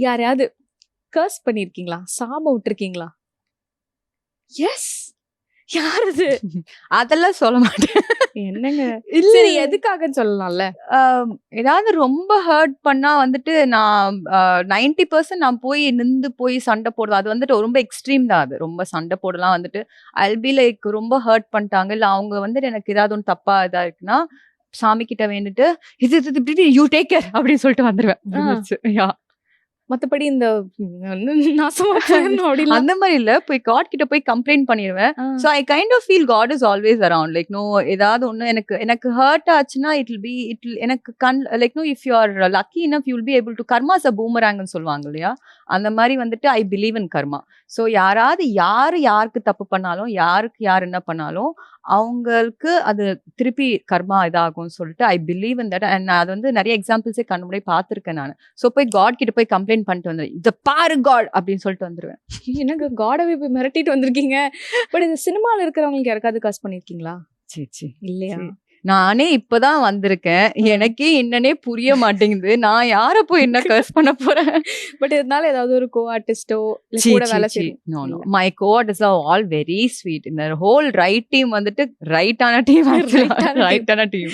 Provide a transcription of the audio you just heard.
யாரையாவது கர்ஸ் பண்ணிருக்கீங்களா? சாப விட்டுருக்கீங்களா? எஸ் யார் அது? அதெல்லாம் சொல்ல மாட்டேன். என்னங்க? இல்ல. எதுக்காகன்னு சொல்லலாம்ல. ஏதாவது ரொம்ப ஹர்ட் பண்ணா வந்துட்டு நான் நைன்டி பர்சன்ட் நான் போய் நின்று போய் சண்டை போடுறது அது வந்துட்டு ரொம்ப எக்ஸ்ட்ரீம் தான் அது. ரொம்ப சண்டை போடலாம் வந்துட்டு. ஐல் பி லைக் ரொம்ப ஹர்ட் பண்ணிட்டாங்க. இல்லை அவங்க வந்துட்டு எனக்கு ஏதாவது ஒன்று தப்பா இதா இருக்குன்னா சாமி கிட்ட வேண்டிட்டு இது இது இப்படி யூ டேக் கேர் அப்படின்னு சொல்லிட்டு வந்துருவேன். முடிஞ்சிருச்சு. மத்தபடி இந்த நாசமா அந்த மாதிரி இல்ல. போய் காட் கிட்ட போய் கம்ப்ளைண்ட் பண்ணிடுவேன். So I kind of feel God is always around like no ஏதாவது ஒன்று எனக்கு எனக்கு ஹர்ட் ஆச்சுன்னா இட் வில் பி இட் எனக்கு கண் like no if you are lucky enough you will be able to karmas a பூமராங்கன்னு சொல்லுவாங்க இல்லையா? அந்த மாதிரி வந்துட்டு ஐ பிலீவ் இன் கர்மா ஸோ யாராவது யார் யாருக்கு தப்பு பண்ணாலும் யாருக்கு யார் என்ன பண்ணாலும் அவங்களுக்கு அது திருப்பி கர்மா இதாகும்னு சொல்லிட்டு I believe in that and நான் அது வந்து நிறைய எக்ஸாம்பிள்ஸே கண்ணு முன்னாடி பார்த்துருக்கேன் நான். ஸோ போய் காட் கிட்ட போய் கம்ப்ளைண்ட் பண்ணிட்டு வந்துடுவேன் இதை பாரு காட் அப்படின்னு சொல்லிட்டு வந்துருவேன். என்னங்க காடவே போய் மிரட்டிட்டு வந்திருக்கீங்க? பட் இந்த சினிமால இருக்கிறவங்களுக்கு யாருக்காவது கர்ஸ் பண்ணிருக்கீங்களா சரி சரி இல்லையா. நானே இப்பதான் வந்திருக்கேன். எனக்கே என்னன்னே புரிய மாட்டேங்குது. நான் யார போய் என்ன கர்ஸ் பண்ண போறேன்? பட் இருந்தாலும் ஏதாவது ஒரு கோ ஆர்டிஸ்டோ கூட வேலை செய்யும் my co-artists are all very sweet இந்த ஹோல் ரைட் டீம் வந்துட்டு ரைட்டான டீம். ரைட்டான டீம்